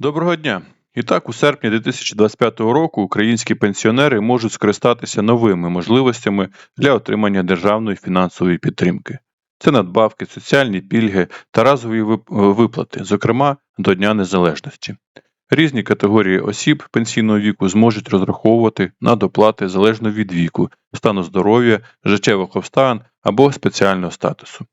Доброго дня! І так, у серпні 2025 року українські пенсіонери можуть скористатися новими можливостями для отримання державної фінансової підтримки. Це надбавки, соціальні пільги та разові виплати, зокрема до Дня Незалежності. Різні категорії осіб пенсійного віку зможуть розраховувати на доплати залежно від віку, стану здоров'я, життєвих обставин або спеціального статусу.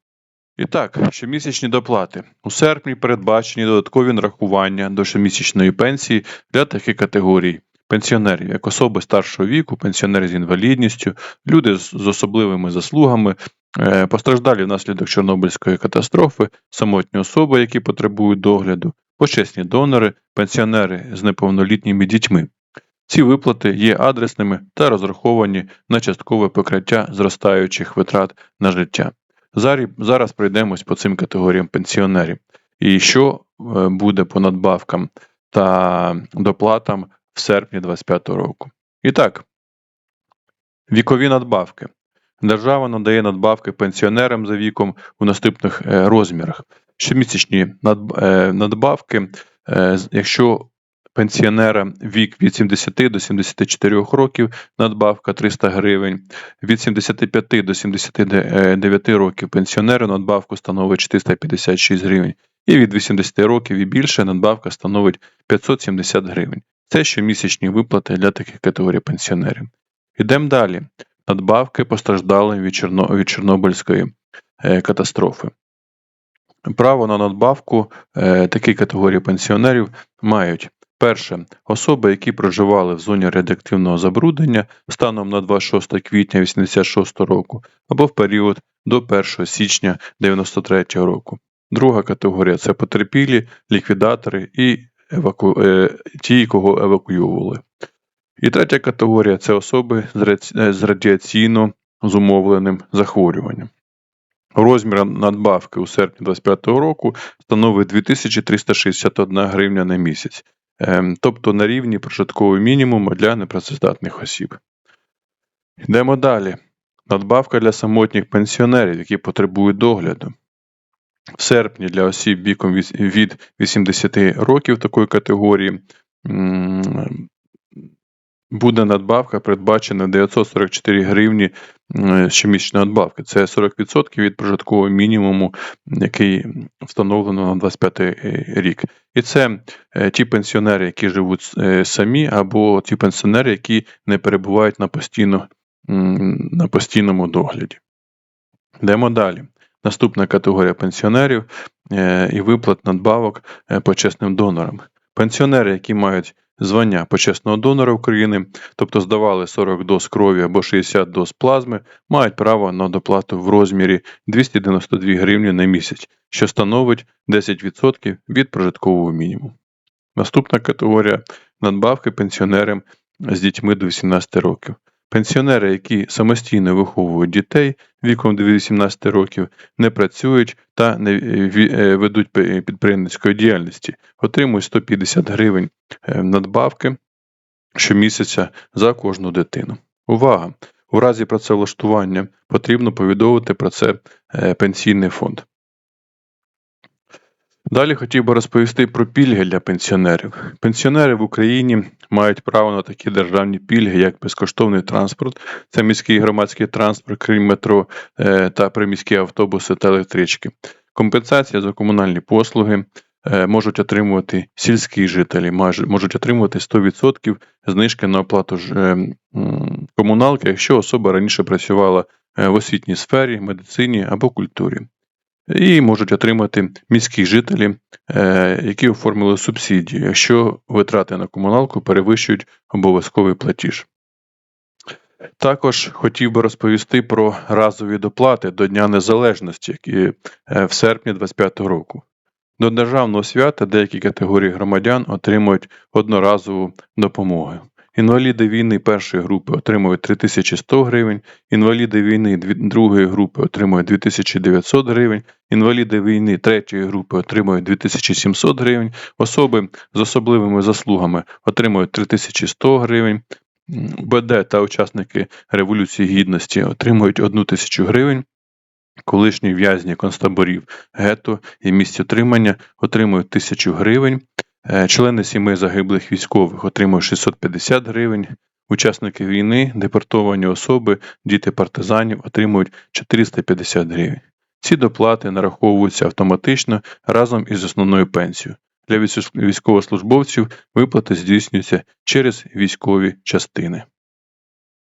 І так, щомісячні доплати. У серпні передбачені додаткові нарахування до щомісячної пенсії для таких категорій: пенсіонерів, як особи старшого віку, пенсіонери з інвалідністю, люди з особливими заслугами, е, постраждалі внаслідок Чорнобильської катастрофи, самотні особи, які потребують догляду, почесні донори, пенсіонери з неповнолітніми дітьми. Ці виплати є адресними та розраховані на часткове покриття зростаючих витрат на життя. Зараз пройдемось по цим категоріям пенсіонерів. І що е, буде по надбавкам та доплатам в серпні 2025 року. І так, вікові надбавки. Держава надає надбавки пенсіонерам за віком у наступних е, розмірах. Щомісячні е, надбавки, якщо пенсіонера вік від 70 до 74 років, надбавка 300 гривень, від 75 до 79 років пенсіонеру надбавку становить 456 гривень, і від 80 років і більше надбавка становить 570 гривень. Це щомісячні виплати для таких категорій пенсіонерів. Ідемо далі. Надбавки постраждалим від, Чорно... від Чорнобильської е, катастрофи. Право на надбавку е, такі категорії пенсіонерів мають перше особи, які проживали в зоні радіоактивного забруднення станом на 26 квітня 1986 року або в період до 1 січня 1993 року. Друга категорія це потерпілі, ліквідатори і еваку... е, ті, кого евакуювали. І третя категорія це особи е, з радіаційно зумовленим захворюванням. Розмір надбавки у серпні 2025 року становить 2361 гривня на місяць, тобто на рівні прожиткового мінімуму для непрацездатних осіб. Йдемо далі. Надбавка для самотніх пенсіонерів, які потребують догляду. В серпні для осіб віком від 80 років такої категорії буде надбавка передбачена 944 гривні щомісячної надбавки. Це 40% від прожиткового мінімуму, який встановлено на 25 рік. І це е, ті пенсіонери, які живуть е, самі, або ті пенсіонери, які не перебувають на постійно, на постійному догляді. Йдемо далі. Наступна категорія пенсіонерів е, і виплат надбавок е, почесним донорам. Пенсіонери, які мають звання почесного донора України, тобто здавали 40 доз крові або 60 доз плазми, мають право на доплату в розмірі 292 гривні на місяць, що становить 10% від прожиткового мінімуму. Наступна категорія надбавки пенсіонерам з дітьми до 18 років. Пенсіонери, які самостійно виховують дітей віком до 18 років, не працюють та не е, е, ведуть підприємницької діяльності, отримують 150 гривень е, надбавки щомісяця за кожну дитину. Увага! У разі працевлаштування потрібно повідомити про це пенсійний фонд. Далі хотів би розповісти про пільги для пенсіонерів. Пенсіонери в Україні мають право на такі державні пільги, як безкоштовний транспорт, це міський громадський транспорт, крім метро е, та приміські автобуси та електрички. Компенсація за комунальні послуги е, можуть отримувати сільські жителі, можуть отримувати 100% знижки на оплату е, комуналки, якщо особа раніше працювала в освітній сфері, медицині або культурі. І можуть отримати міські жителі, е, які оформили субсидію, якщо витрати на комуналку перевищують обов'язковий платіж. Також хотів би розповісти про разові доплати до Дня Незалежності, які е, в серпні 2025 року. До державного свята деякі категорії громадян отримують одноразову допомогу. Інваліди війни першої групи отримують 3100 гривень, інваліди війни другої групи отримують 2900 гривень, інваліди війни третьої групи отримують 2700 гривень, особи з особливими заслугами отримують 3100 гривень, БД та учасники Революції Гідності отримують 1000 гривень, колишні в'язні концтаборів гетто і місць отримання отримують 1000 гривень, Члени сімей загиблих військових отримують 650 гривень. Учасники війни, депортовані особи, діти партизанів отримують 450 гривень. Ці доплати нараховуються автоматично разом із основною пенсією. Для військовослужбовців виплати здійснюються через військові частини.